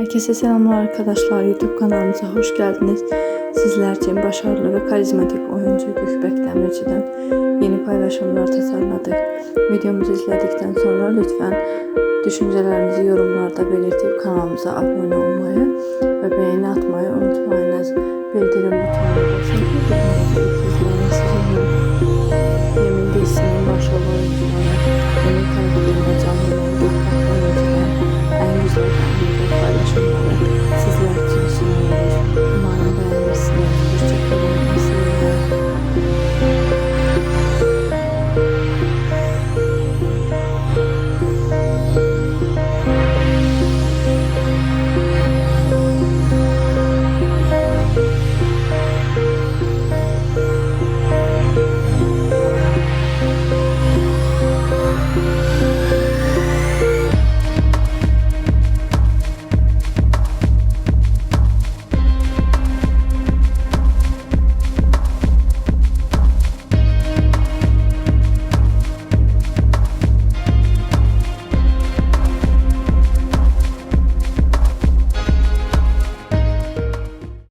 Herkese selamlar arkadaşlar. YouTube kanalımıza hoş geldiniz. Sizler için başarılı ve karizmatik oyuncu Gökbek Demirci'den yeni paylaşımlar tasarladık. Videomuzu izledikten sonra lütfen düşüncelerinizi yorumlarda belirtip kanalımıza abone olmayı ve beğeni atmayı unutmayınız. Bildirim butonuna basın.